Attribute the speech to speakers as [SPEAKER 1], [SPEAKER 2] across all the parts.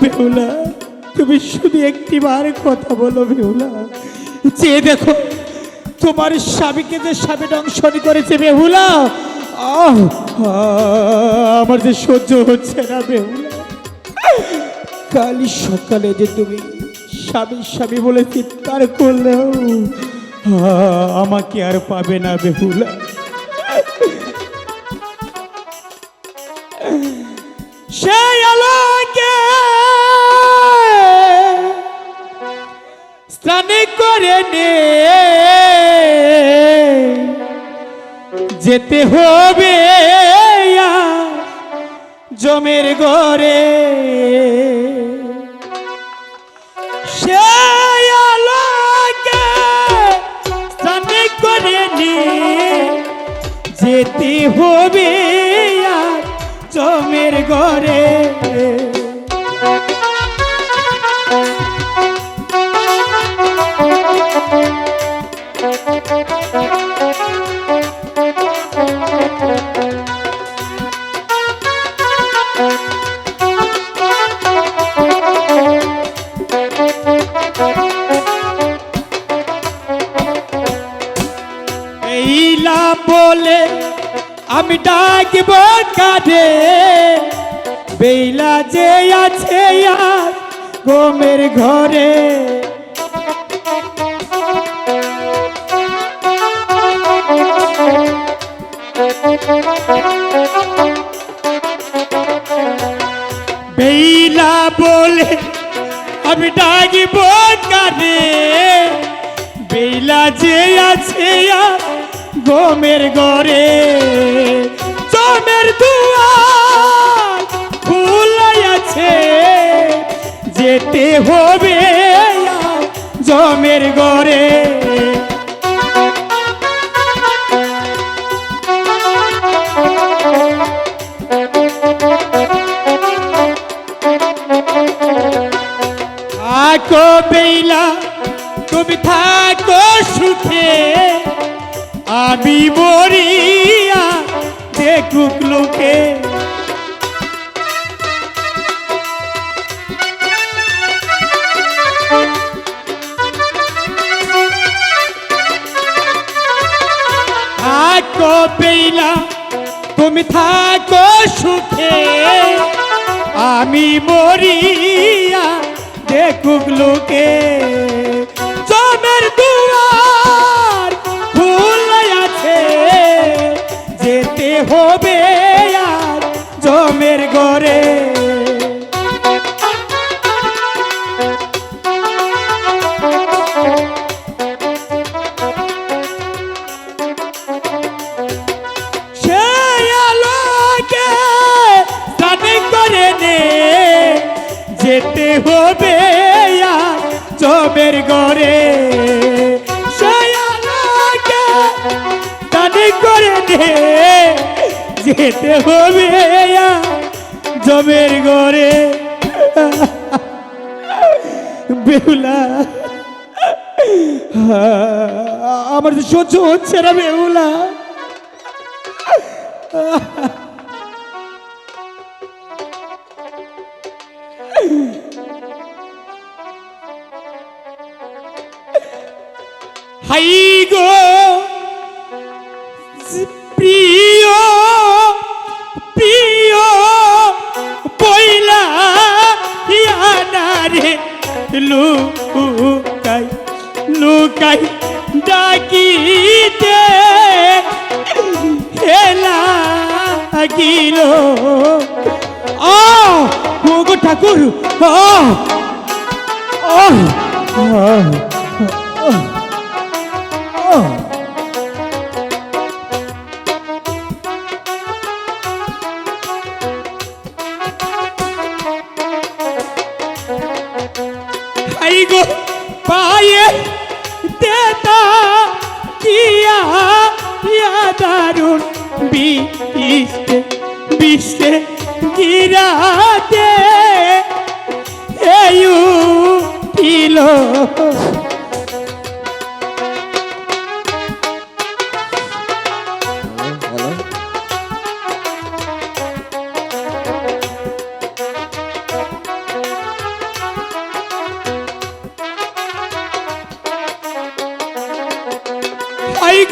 [SPEAKER 1] বেহুলা, তুমি শুধু একটিবার কথা বলো বেহুলা। যে দেখো, তোমার স্বামীকে যে স্বামী দংশন করেছে বেহুলা আমার যে সহ্য হচ্ছে না বেহুলা। কাল সকালে যে তুমি স্বামী স্বামী বলে চিৎকার করলেও আমাকে আর পাবে না বেহুলা। সেই আলোকে স্নান করে যেতে হবে জমের ঘরে। সেই করে যেতে হবে জমের ঘরে। এইলা বলে ডাকব কাঁধে বেইলা যে আছে আর গোমের ঘরে। বেইলা বলে আমি ডাকিব কানে। বেইলা যে আছে গমের ঘরে। দুয়ার আছে যেতে হবে জমের ঘরে। থাকো বেইলা তুমি থাকো সুখে। আমি মরিয়া দেখুক লোকে থাকো বেইলা তুমি থাকো সুখে। আমি মরিয়া দেখুক লোকে। জমের দুয়ার করে নে। যেতে হবে ঘরে। সেই আলোকে করে নে। যেতে হবে জমের ঘরে। বেহুলা। আমার সহ্য হচ্ছে না বেহুলা। হাই গো প্রিয় প্রিয় পয়লা ইয়ানারে লুকাই লুকাই ডাকিতে হেলা গিল ও গো ঠাকুর। গো পায়ে দেতা কিয়া ইয়া দারুণ বিষ্টে বিষ্টে গিরাতে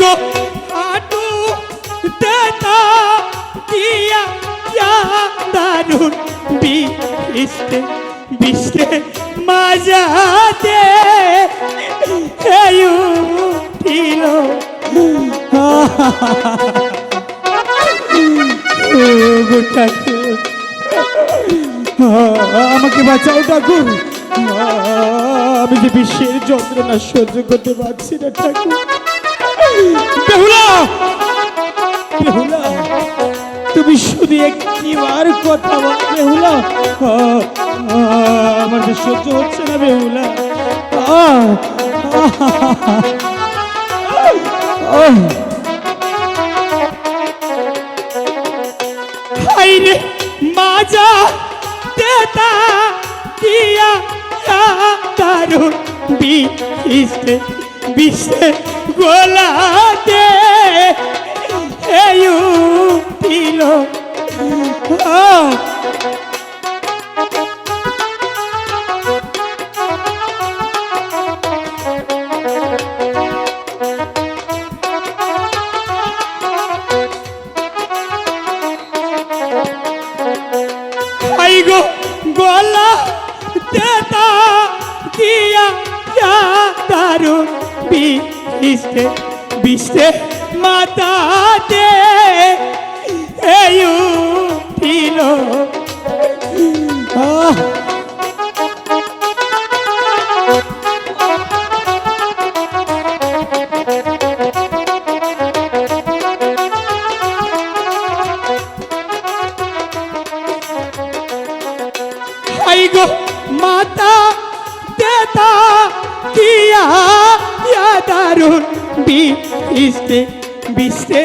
[SPEAKER 1] গো আটু
[SPEAKER 2] দেতা
[SPEAKER 1] দিয়া দারুণ বিষ্টে বিষ্টে মাজাতে উঠিল। আমাকে বাঁচাও ঠাকুর। আমি যে বিশ্বের যন্ত্রণা সহ্য করতে পারছি না ঠাকুর। বেহুলা বেহুলা, তুমি শুধু একটিবার কথা বল, বেহুলা। আমার যে সহ্য হচ্ছে না, বেহুলা। হাইরে মাজা দেতা দিয়া বিস্তে গোলাতে দিল। গলা দেতা দিয়া ইয়া দারুণ বিস্তে বিস্তে মাতাতে এয়ু দিল আহ। গো মাতা দেতা দিয়া ইয়া দারুণ বিস্তে বিস্তে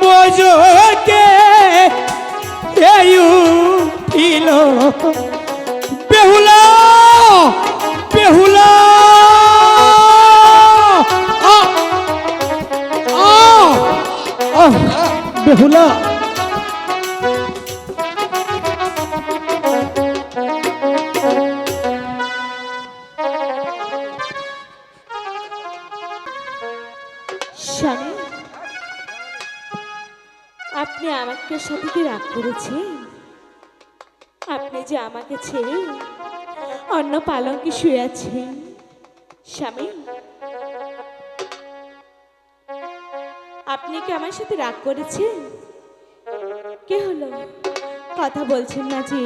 [SPEAKER 1] মোজকে এয়ু ছিল বেহুলা বেহুলা আ আ বেহুলা।
[SPEAKER 2] আমাকে সাথে কি রাগ করেছে? আপনি যে আমাকে ছেড়ে অন্য পালঙ্কে শুয়ে আছেন, স্বামী। আপনি কি আমার সাথে রাগ করেছেন? কে হলো? কথা বলছেন না যে